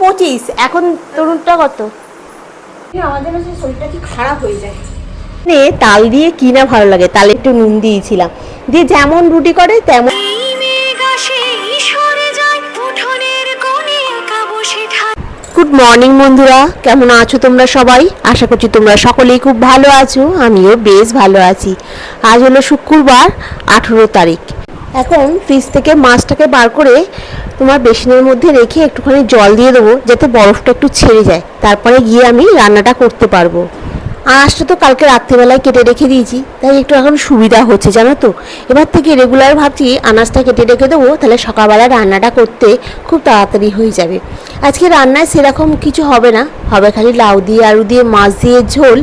পঁচিশ এখন তরুণটা কত? আমাদের শরীরটা কি খারাপ হয়ে যায়। তাল দিয়ে কি না ভালো লাগে তালে একটু নুন দিয়েছিলাম। দিয়ে যেমন রুটি করে তেমন গুড মর্নিং বন্ধুরা। কেমন আছো তোমরা সবাই? আশা করছি তোমরা সকলেই খুব ভালো আছো। আমিও বেশ ভালো আছি। আজ হলো শুক্রবার আঠেরো তারিখ। এখন ফ্রিজ থেকে মাছটাকে বার করে তোমার বেসিনের মধ্যে রেখে একটুখানি জল দিয়ে দেবো, যাতে বরফটা একটু ছেড়ে যায়। তারপরে গিয়ে আমি রান্নাটা করতে পারব। আঁশটা তো কালকে রাত্রিবেলায় কেটে রেখে দিয়েছি। তাই একটু এখন সুবিধা হচ্ছে, জানো তো? এবার থেকে রেগুলার ভাবছি আনাজটা কেটে রেখে দেবো, তাহলে সকালবেলা রান্নাটা করতে খুব তাড়াতাড়ি হয়ে যাবে। আজকে রান্নায় সেরকম কিছু হবে না, হবে খালি লাউ দিয়ে, আলু দিয়ে, মাছ দিয়ে ঝোল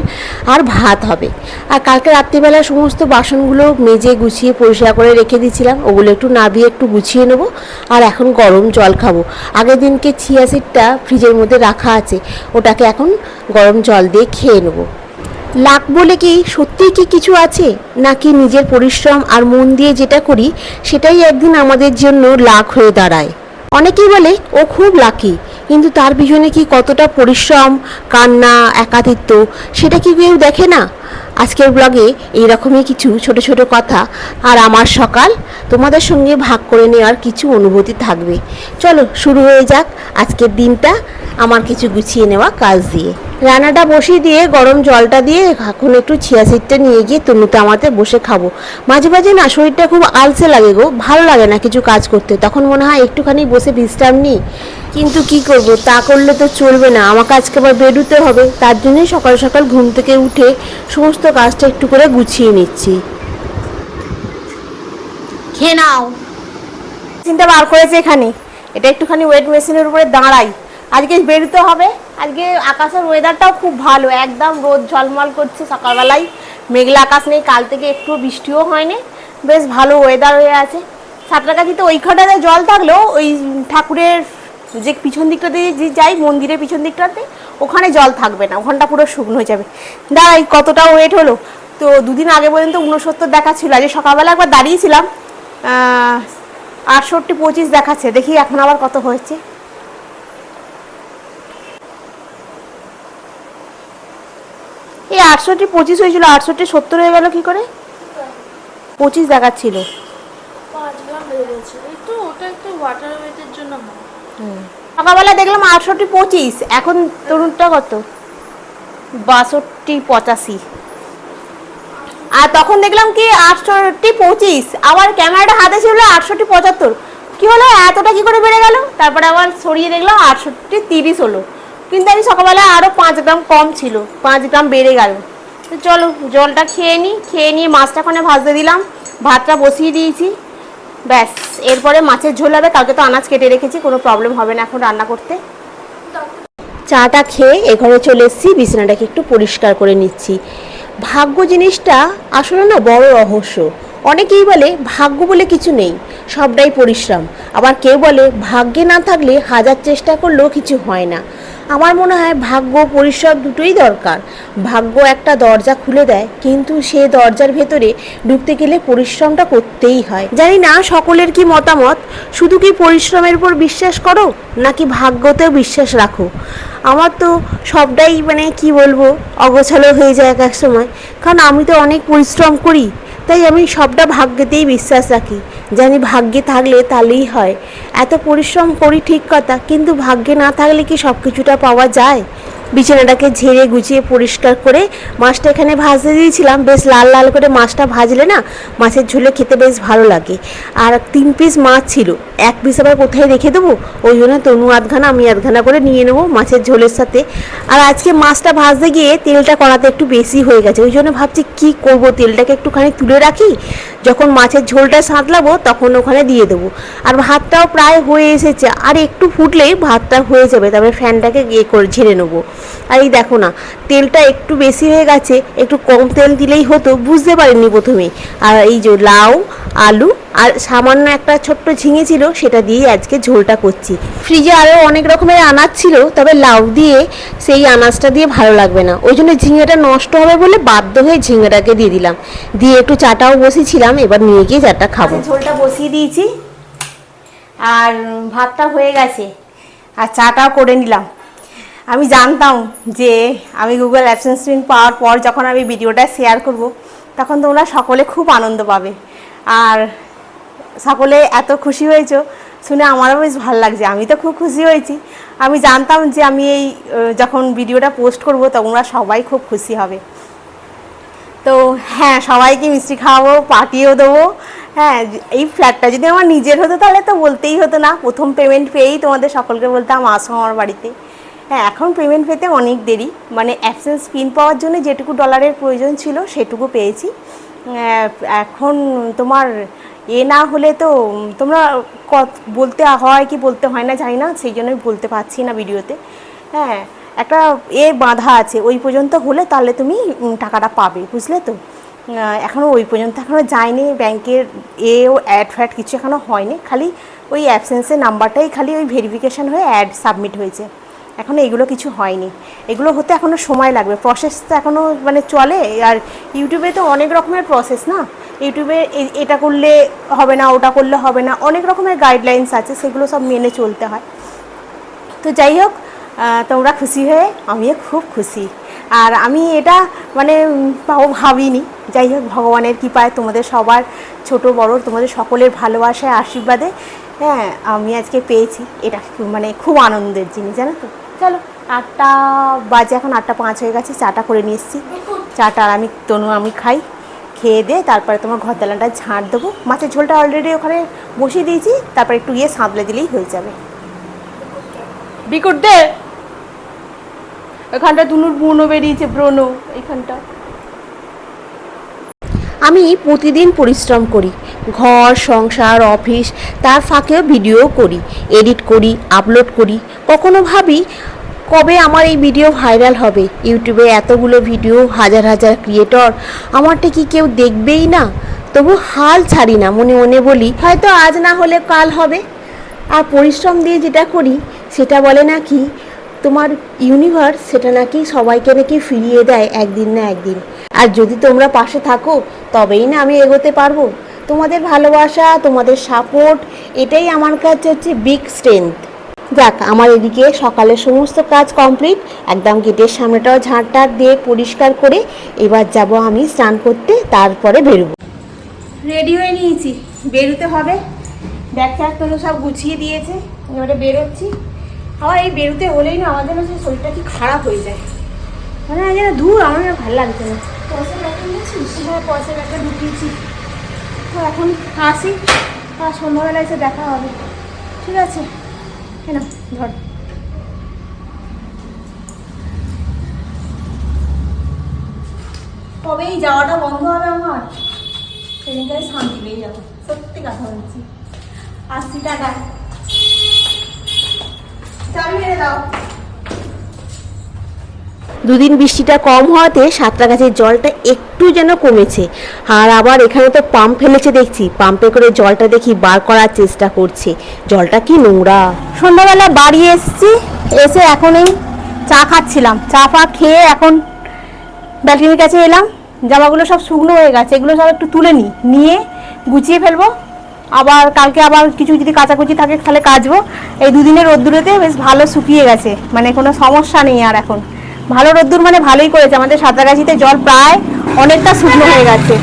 আর ভাত হবে। আর কালকে রাত্রিবেলা সমস্ত বাসনগুলো মেজে গুছিয়ে পরিষ্কার করে রেখে দিয়েছিলাম, ওগুলো একটু নাবিয়ে একটু গুছিয়ে নেব আর এখন গরম জল খাব। আগের দিনকে চিয়া সিডটা ফ্রিজের মধ্যে রাখা আছে, ওটাকে এখন গরম জল দিয়ে খেয়ে নেব। লাক বলে কি সত্যিই কি কিছু আছে? নাকি নিজের পরিশ্রম আর মন দিয়ে যেটা করি, সেটাই একদিন আমাদের জন্য লাখ হয়ে দাঁড়ায়। অনেকেই বলে, ও খুব লাকি। কিন্তু তার পিছনে কি কতটা পরিশ্রম, কান্না, একাধিত্ব, সেটা কি কেউ দেখে না? আজকের ব্লগে এইরকমই কিছু ছোট ছোট কথা আর আমার সকাল তোমাদের সঙ্গে ভাগ করে নেওয়ার কিছু অনুভূতি থাকবে। চলো শুরু হয়ে যাক আজকের দিনটা আমার কিছু গুছিয়ে নেওয়া কাজ দিয়ে। রান্নাটা বসিয়ে দিয়ে গরম জলটা দিয়ে এখন একটু ছিয়া সিটটা নিয়ে গিয়ে তনুতে আমাতে বসে খাব। মাঝে মাঝে না শরীরটা খুব আলসে লাগে গো, ভালো লাগে না কিছু কাজ করতে। তখন মনে হয় একটুখানি বসে বিশ্রাম নিই। কিন্তু কি করব? তা করলে তো চলবে না। আমাকে আজকে আবার বেরোতে হবে। তার জন্যই সকাল সকাল ঘুম থেকে উঠে সমস্ত কাজটা একটু করে গুছিয়ে নিচ্ছি। খেয়ে নাও। চিন্তা বার করেছে এখানে। এটা একটুখানি ওয়েট মেশিনের উপরে দাঁড়াই। আজকে বেরোতে হবে। আজকে আকাশের ওয়েদারটাও খুব ভালো। একদম রোদ ঝলমল করছে সকালবেলায়। মেঘলা আকাশ নেই। কাল থেকে একটু বৃষ্টিও হয়নি। বেশ ভালো ওয়েদার হয়ে আছে। সাঁতরাগাছিতে ওইখানটাতে জল থাকলেও ওই ঠাকুরের যে পিছন দিকটাতে যে যাই, মন্দিরের পিছন দিকটাতে, ওখানে জল থাকবে না, ওখানটা পুরো শুকনো হয়ে যাবে। দাঁড়াই, কতটা ওয়েট হলো? তো দুদিন আগে পর্যন্ত উনসত্তর দেখা ছিল আজকে সকালবেলা একবার দাঁড়িয়েছিলাম আটষট্টি পঁচিশ দেখাচ্ছে, দেখি এখন আবার কত হয়েছে। এই আটষট্টি পঁচিশ হয়েছিল, আটষট্টি সত্তর হয়ে গেল কি করে? পঁচিশ দেখাচ্ছিল। জন্য সকালবেলা দেখলাম আটষট্টি পঁচিশ, এখন তরুণটা কত? বাষট্টি পঁচাশি। আর তখন দেখলাম কি আটষট্টি পঁচিশ, আবার ক্যামেরাটা হাতে ছিল আটষট্টি পঁচাত্তর। কি হলো? এতটা কি করে বেড়ে গেল? তারপরে আবার সরিয়ে দেখলাম আটষট্টি তিরিশ হলো। কিন্তু আমি সকালবেলা আরও পাঁচ গ্রাম কম ছিল, পাঁচ গ্রাম বেড়ে গেল। তো চলো, জলটা খেয়ে নিই খেয়ে নিয়ে মাছটা ওখানে ভাজতে দিলাম। ভাতটা বসিয়ে দিয়েছি। ব্যাস, এরপরে মাছের ঝোল হবে, কালকে তো আনাজ কেটে রেখেছি, কোনো প্রবলেম হবে না এখন রান্না করতে। চাটা খেয়ে এ ঘরে চলে এসেছি, বিছানাটাকে একটু পরিষ্কার করে নিচ্ছি। ভাগ্য জিনিসটা আসলে না বড় রহস্য। অনেকেই বলে ভাগ্য বলে কিছু নেই, সবটাই পরিশ্রম। আবার কেউ বলে ভাগ্যে না থাকলে হাজার চেষ্টা করলেও কিছু হয় না। আমার মনে হয় ভাগ্য পরিশ্রম দুটোই দরকার। ভাগ্য একটা দরজা খুলে দেয়, কিন্তু সে দরজার ভেতরে ঢুকতে গেলে পরিশ্রমটা করতেই হয়। জানি না সকলের কি মতামত, শুধু কি পরিশ্রমের উপর বিশ্বাস করো, নাকি ভাগ্যতেও বিশ্বাস রাখো? আমার তো সবটাই মানে কি বলব, অগোছালো হয়ে যায় এক এক সময়। কারণ আমি তো অনেক পরিশ্রম করি তাই আমি সবটা ভাগ্যেতেই বিশ্বাস রাখি। জানি ভাগ্যে থাকলে তাহলেই হয়। এত পরিশ্রম করি ঠিক কথা, কিন্তু ভাগ্যে না থাকলে কি সব কিছুটা পাওয়া যায়? বিছানাটাকে ঝেড়ে গুছিয়ে পরিষ্কার করে মাছটা এখানে ভাজতে দিয়েছিলাম। বেশ লাল লাল করে মাছটা ভাজলে না মাছের ঝোলে খেতে বেশ ভালো লাগে। আর তিন পিস মাছ ছিল। এক পিস আবার কোথায় রেখে দেবো? ওই জন্য তনু আধখানা, আমি আধখানা করে নিয়ে নেব মাছের ঝোলের সাথে। আর আজকে মাছটা ভাজতে গিয়ে তেলটা কড়াতে একটু বেশি হয়ে গেছে। ওই জন্য ভাবছি কি করব? তেলটাকে একটুখানি তুলে রাখি। যখন মাছের ঝোলটা সাঁতলাবো তখন ওখানে দিয়ে দেবো। আর ভাতটাও প্রায় হয়ে এসেছে। আর একটু ফুটলেই ভাতটা হয়ে যাবে। তারপরে ফ্যানটাকে ইয়ে করে ঝেড়ে নেব। আর এই দেখো না, তেলটা একটু বেশি হয়ে গেছে, একটু কম তেল দিলেই হতো, বুঝতে পারিনি প্রথমে আর এই যে লাউ, আলু, আর সামান্য একটা ছোট্ট ঝিঙে ছিল, সেটা দিয়েই আজকে ঝোলটা করছি। ফ্রিজে আরও অনেক রকমের আনাজ ছিল, তবে লাউ দিয়ে সেই আনাজটা দিয়ে ভালো লাগবে না। ওই জন্য ঝিঙেটা নষ্ট হবে বলে বাধ্য হয়ে ঝিঙেটাকে দিয়ে দিলাম। দিয়ে একটু চাটাও বসিয়েছিলাম এবার নিয়ে গিয়ে চাটা খাব। ঝোলটা বসিয়ে দিয়েছি, আর ভাতটা হয়ে গেছে, আর চাটাও করে নিলাম। আমি জানতাম যে আমি গুগল অ্যাপসেন্স পাওয়ার পর যখন আমি ভিডিওটা শেয়ার করব, তখন তোমরা সকলে খুব আনন্দ পাবে। আর সকলে এত খুশি হয়েছো শুনে আমারও বেশ ভালো লাগছে। আমি তো খুব খুশি হয়েছি। আমি জানতাম যে আমি এই যখন ভিডিওটা পোস্ট করব, তোমরা সবাই খুব খুশি হবে। তো হ্যাঁ সবাইকে মিষ্টি খাওয়াবো পার্টিও দেবো। হ্যাঁ এই ফ্ল্যাটটা যদি আমার নিজের হতো, তাহলে তো বলতেই হতো না। প্রথম পেমেন্ট পেয়েই তোমাদের সকলকে বলতাম, আসো আমার বাড়িতে। হ্যাঁ এখন পেমেন্ট পেতে অনেক দেরি। মানে অ্যাবসেন্স পিন পাওয়ার জন্য যেটুকু ডলারের প্রয়োজন ছিল, সেটুকু পেয়েছি। এখন তোমার এ না হলে তো তোমরা বলতে হয় কি বলতে হয় না জানি না, সেই জন্যই বলতে পারছি না ভিডিওতে। হ্যাঁ একটা এ বাঁধা আছে, ওই পর্যন্ত হলে তাহলে তুমি টাকাটা পাবে, বুঝলে তো? এখনও ওই পর্যন্ত এখনও যায়নি ব্যাংকের এও অ্যাড ফ্যাড কিছু এখনও হয়নি, খালি ওই অ্যাবসেন্সের নাম্বারটাই খালি ওই ভেরিফিকেশান হয়ে অ্যাড সাবমিট হয়েছে। এখনও এগুলো কিছু হয়নি। এগুলো হতে এখনও সময় লাগবে। প্রসেস তো এখনও মানে চলে। আর ইউটিউবে তো অনেক রকমের প্রসেস না? ইউটিউবে এটা করলে হবে না, ওটা করলে হবে না, অনেক রকমের গাইডলাইন্স আছে, সেগুলো সব মেনে চলতে হয়। তো যাই হোক তোমরা খুশি হয়ে, আমিও খুব খুশি। আর আমি এটা মানে ভাবিনি। যাই হোক, ভগবানের কৃপায় তোমাদের সবার ছোট, বড়, তোমাদের সকলের ভালোবাসায়, আশীর্বাদে হ্যাঁ আমি আজকে পেয়েছি। এটা মানে খুব আনন্দের জিনিস, জানো তো? চলো, আটটা বাজে এখন, আটটা পাঁচ হয়ে গেছে, চাটা করে নিয়ে এসেছি। চাটা আর আমি তনু, আমি খাই। খেয়ে দিয়ে তারপরে তোমার ঘর দালানটা ঝাঁট দেবো। মাছের ঝোলটা অলরেডি ওখানে বসিয়ে দিয়েছি, তারপরে একটু ইয়ে সাঁতলে দিলেই হয়ে যাবে। বিকুট দে! এখানটা দুনুর বুনো বেরিয়েছে ব্রণ এখানটা। আমি প্রতিদিন পরিশ্রম করি, ঘর, সংসার, অফিস, তার ফাঁকেও ভিডিও করি এডিট করি আপলোড করি। কখনো ভাবি, কবে আমার এই ভিডিও ভাইরাল হবে? ইউটিউবে এতগুলো ভিডিও হাজার হাজার ক্রিয়েটর আমারটা কি কেউ দেখবেই না? তবু হাল ছাড়ি না, মনে মনে বলি, হয়তো আজ না হলে কাল হবে। আর পরিশ্রম দিয়ে যেটা করি, সেটা বলে নাকি তোমার ইউনিভার্স সেটা নাকি সবাইকে নাকি ফিরিয়ে দেয় একদিন না একদিন। আর যদি তোমরা পাশে থাকো, তবেই না আমি এগোতে পারব। তোমাদের ভালোবাসা, তোমাদের সাপোর্ট এটাই আমার কাছে হচ্ছে বিগ স্ট্রেংথ যাক, আমার এদিকে সকালের সমস্ত কাজ কমপ্লিট একদম গেটের সামনেটাও ঝাঁট টাট দিয়ে পরিষ্কার করে এবার যাব আমি স্নান করতে, তারপরে বেরোবো। রেডি হয়ে নিয়েছি। বেরোতে হবে। ব্যাগ ট্যাগ সব গুছিয়ে দিয়েছে। এবারে বেরোচ্ছি। আবার এই বেরোতে হলেই না আমাদের না শরীরটা কি খারাপ হয়ে যায়। মানে আজ যেন দূর আমার না ভালো লাগছে না। পয়সা ব্যাগটা নিয়েছিস হ্যাঁ পয়সা ব্যাগটা ঢুকিয়েছি। তো এখন আসি আর সন্ধ্যাবেলা এসে দেখা হবে। ঠিক আছে কেন? ধর। কবে এই যাওয়াটা বন্ধ হবে আমার। সেদিনকার শান্তি পেয়ে যাব। সত্যি কথা বলছি। আসছি টাকা দুদিন বৃষ্টিটা কম হওয়াতে সাতটা গাছের জলটা একটু যেন কমেছে। আর আবার এখানে তো পাম্প ফেলেছে দেখছি। পাম্পে করে জলটা দেখি বার করার চেষ্টা করছে। জলটা কি নোংরা? সন্ধ্যাবেলা বাড়ি এসেছি এসে এখন এই চা খাচ্ছিলাম। চা ফা খেয়ে এখন ব্যালকনির কাছে এলাম। জামাগুলো সব শুকনো হয়ে গেছে। এগুলো সব একটু তুলে নিই নিয়ে গুছিয়ে ফেলব। আবার কালকে আবার কিছু যদি কাচাকুচি থাকে তাহলে কাচবো। এই দুদিনের রোদ্দুরেতে বেশ ভালো শুকিয়ে গেছে মানে কোনো সমস্যা নেই আর এখন। ভালো রোদ্দুর মানে ভালোই করেছে, আমাদের সাঁতরাগাছিতে জল প্রায় অনেকটা শুকনো হয়ে গেছে।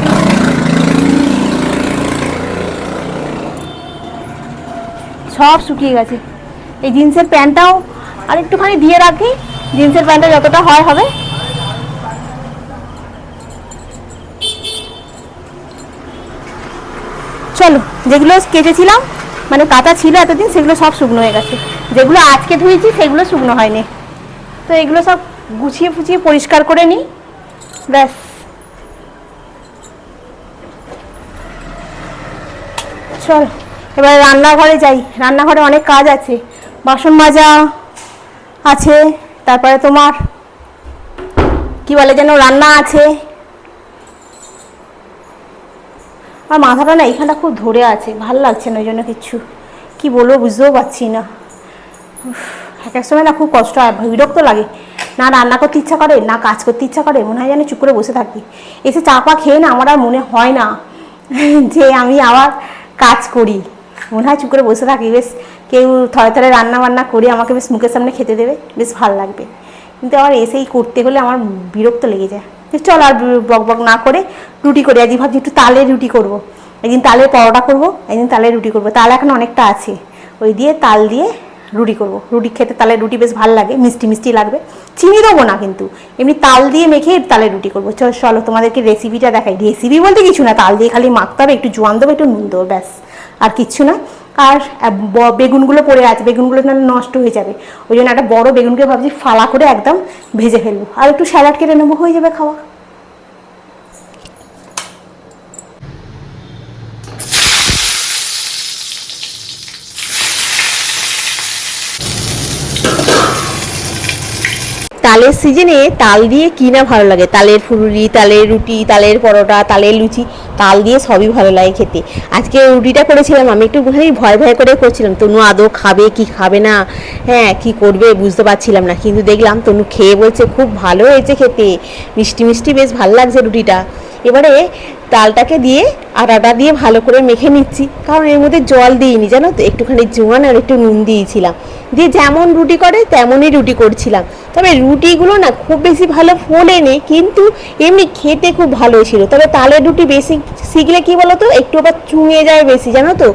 সব শুকিয়ে গেছে। এই জিন্সের প্যান্টটাও আর একটুখানি দিয়ে রাখি, জিন্সের প্যান্টটা যতটা হয় হবে চলো যেগুলো কেচেছিলাম মানে কাঁচা ছিল এতদিন, সেগুলো সব শুকনো হয়ে গেছে। যেগুলো আজকে ধুয়েছি, সেগুলো শুকনো হয়নি। তো এগুলো সব গুছিয়ে ফুছিয়ে পরিষ্কার করে নিই। ব্যাস। চল, এবার রান্নাঘরে যাই। রান্নাঘরে অনেক কাজ আছে। বাসন মাজা আছে, তারপরে তোমার, কি বলে যেন, রান্না আছে। আর মাথাটা না এখানটা খুব ধরে আছে, ভালো লাগছে না ওই জন্য কিচ্ছু। কি বলব, বুঝতেও পারছি না। এক এক সময় না খুব কষ্ট হয়, বিরক্ত লাগে। না রান্না করতে ইচ্ছা করে, না কাজ করতে ইচ্ছা করে, মনে হয় যেন চুপ করে বসে থাকি। এসে চা পা খেয়ে না আমার আর মনে হয় না যে আমি আবার কাজ করি। মনে হয় চুপ করে বসে থাকি, বেশ কেউ থরে থরে রান্না বান্না করে আমাকে বেশ মুখের সামনে খেতে দেবে, বেশ ভালো লাগবে। কিন্তু আবার এসেই করতে গেলে আমার বিরক্ত লেগে যায়। চল আর বক বক না করে রুটি করি আজকে ভাবছি একটু তালে রুটি করব। একদিন তালের পরোটা করব, একদিন তালের রুটি করব। তাল এখন অনেকটা আছে। ওই দিয়ে তাল দিয়ে রুটি করব। রুটি খেতে তালের রুটি বেশ ভালো লাগে, মিষ্টি মিষ্টি লাগবে। চিনি দেবো না কিন্তু। এমনি তাল দিয়ে মেখে তালের রুটি করব। চল, চলো, তোমাদেরকে রেসিপিটা দেখাই। রেসিপি বলতে কিছু না, তাল দিয়ে খালি মাখতে হবে, একটু জোয়ান দেবো, একটু নুন দেবো, ব্যাস। আর কিচ্ছু না। আর বেগুনগুলো পড়ে আছে, বেগুনগুলো না নষ্ট হয়ে যাবে। ওই জন্য একটা বড় বেগুনকে ভাবছি ফালা করে একদম ভেজে ফেলব। আর একটু স্যালাড কেটে নেব, হয়ে যাবে খাওয়া। তালের সিজনে তাল দিয়ে কি না ভালো লাগে? তালের ফুলুরি, তালের রুটি, তালের পরোটা, তালের লুচি। তাল দিয়ে সবই ভালো লাগে খেতে। আজকে রুটিটা করেছিলাম, আমি একটু ভয় ভয় করে করছিলাম। তনু আদৌ খাবে, কি খাবে না? হ্যাঁ কি করবে বুঝতে পারছিলাম না। কিন্তু দেখলাম তনু খেয়ে বলছে, খুব ভালো হয়েছে খেতে। মিষ্টি মিষ্টি, বেশ ভালো লাগছে রুটিটা। এবারে তালটাকে দিয়ে আটাটা দিয়ে ভালো করে মেখে নিচ্ছি। কারণ এর মধ্যে জল দিইনি, জানো তো? একটুখানি জোয়ান আর একটু নুন দিয়েছিলাম। দিয়ে যেমন রুটি করে, তেমনই রুটি করছিলাম। তবে রুটিগুলো না খুব বেশি ভালো ফোলেনি, কিন্তু এমনি খেতে খুব ভালো ছিল। তবে তালের রুটি বেশি শিখলে কি বলো তো একটু আবার চুঙে যায় বেশি, জানো তো?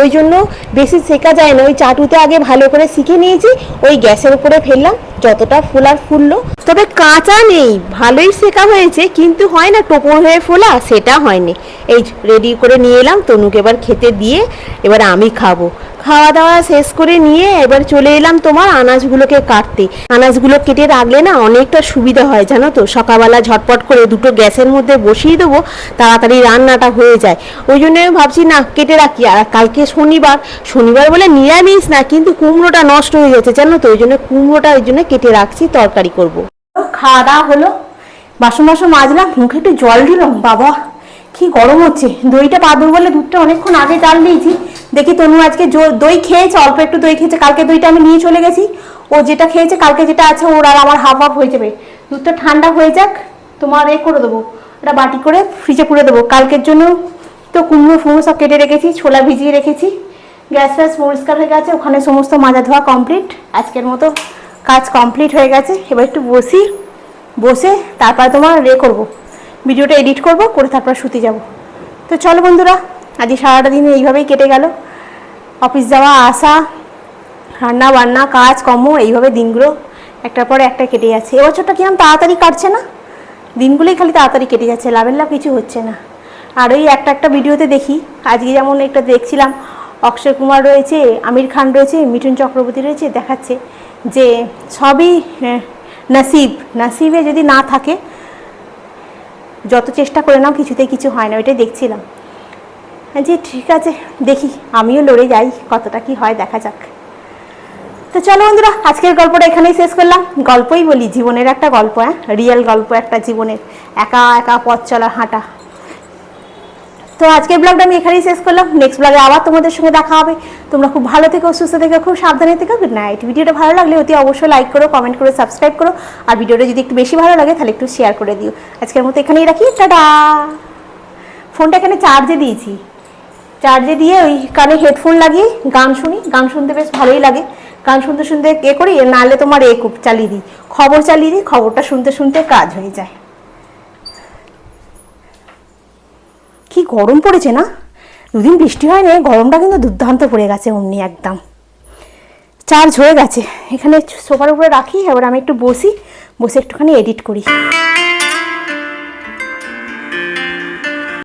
ওই জন্য বেশি শেখা যায় না। ওই চাটুতে আগে ভালো করে শিখে নিয়েছি, ওই গ্যাসের উপরে ফেললাম, যতটা ফোলার ফুললো। তবে কাঁচা নেই, ভালোই শেখা হয়েছে, কিন্তু হয় না টোপর হয়ে ফোলা, সেটা হয়নি। এই রেডি করে নিয়ে এলাম, তনুকে এবার খেতে দিয়ে এবার আমি খাব। খাওয়া দাওয়া শেষ করে নিয়ে এবার চলে এলাম তোমার আনাজগুলোকে কাটতে। আনাজগুলো কেটে রাখলে না অনেকটা সুবিধা হয়, জানো তো? সকালবেলা ঝটপট করে দুটো গ্যাসের মধ্যে বসিয়ে দেবো, তাড়াতাড়ি রান্নাটা হয়ে যায়। ওই জন্য আমি ভাবছি, না, কেটে রাখি। আর কালকে শনিবার শনিবার বলে নিরামিষ না, কিন্তু কুমড়োটা নষ্ট হয়ে যাচ্ছে, জানো তো? ওই জন্য কুমড়োটা ওই জন্য কেটে রাখছি, তরকারি করব। খাওয়া দাওয়া হলো। বাসন বাসন মাজলাম, মুখে একটু জল দিলাম বাবা কি গরম হচ্ছে? দইটা পাদুর বলে দুধটা অনেকক্ষণ আগে জাল দিয়েছি। দেখি তনু আজকে দই খেয়েছে, অল্প একটু দই খেয়েছে। কালকে দইটা আমি নিয়ে চলে গেছি। ও যেটা খেয়েছে, কালকে যেটা আছে, ওর আর আমার হাফ হাফ হয়ে যাবে। দুধটা ঠান্ডা হয়ে যাক, তোমার এ করে দেবো। একটা বাটি করে ফ্রিজে পুরে দেবো। কালকের জন্য তো কুমড়ো ফুমড়ো সব কেটে রেখেছি, ছোলা ভিজিয়ে রেখেছি। গ্যাস ফ্যাস পরিষ্কার হয়ে গেছে, ওখানে সমস্ত মাজা ধোয়া কমপ্লিট আজকের মতো কাজ কমপ্লিট হয়ে গেছে। এবার একটু বসি, বসে তারপরে তোমার রে করব। ভিডিওটা এডিট করব, করে তারপর শুতে যাব। তো চলো বন্ধুরা, আজকে সারাটা দিন এইভাবেই কেটে গেল। অফিস যাওয়া, আসা, রান্না বান্না, কাজ, কর্ম, এইভাবে দিনগুলো একটার পর একটা কেটে যাচ্ছে। এবছরটা কিরম তাড়াতাড়ি কাটছে না? দিনগুলোই খালি তাড়াতাড়ি কেটে যাচ্ছে, লাভের লাভ কিছু হচ্ছে না। আর ওই একটা একটা ভিডিওতে দেখি, আজকে যেমন একটা দেখছিলাম, অক্ষয় কুমার রয়েছে, আমির খান রয়েছে, মিঠুন চক্রবর্তী রয়েছে, দেখাচ্ছে যে সবই নাসিব। নাসিবে যদি না থাকে যত চেষ্টা করে নাও, কিছুতেই কিছু হয় না, ওইটাই দেখছিলাম। যে ঠিক আছে, দেখি, আমিও লড়ে যাই, কতটা কি হয়, দেখা যাক। তো চলো বন্ধুরা, আজকের গল্পটা এখানেই শেষ করলাম। গল্পই বলি, জীবনের একটা গল্প হ্যাঁ রিয়েল গল্প, একটা জীবনের একা একা পথ চলা হাঁটা। তো আজকের ব্লগটা আমি এখানেই শেষ করলাম। নেক্সট ব্লগে আবার তোমাদের সঙ্গে দেখা হবে। তোমরা খুব ভালো থেকো, সুস্থ থেকো, খুব সাবধানে থেকো। গুড নাইট ভিডিওটা ভালো লাগলে অতি অবশ্যই লাইক করো কমেন্ট করো সাবস্ক্রাইব করো। আর ভিডিওটা যদি একটু বেশি ভালো লাগে, তাহলে একটু শেয়ার করে দিও। আজকের মতো এখানেই রাখি। টাটা! ফোনটা এখানে চার্জে দিয়েছি। চার্জে দিয়ে ওই কানে হেডফোন লাগিয়ে গান শুনি। গান শুনতে বেশ ভালোই লাগে। গান শুনতে শুনতে এ করি নাহলে তোমার এ চালিয়ে দিই। খবর চালিয়ে দিই, খবরটা শুনতে শুনতে কাজ হয়ে যায়। কি গরম পড়েছে না? দুদিন বৃষ্টি হয়নি গরমটা কিন্তু দুর্দান্ত পড়ে গেছে অমনি একদম। চার্জ হয়ে গেছে। এখানে সোফার উপরে রাখি, এবার আমি একটু বসি, বসে একটুখানি এডিট করি।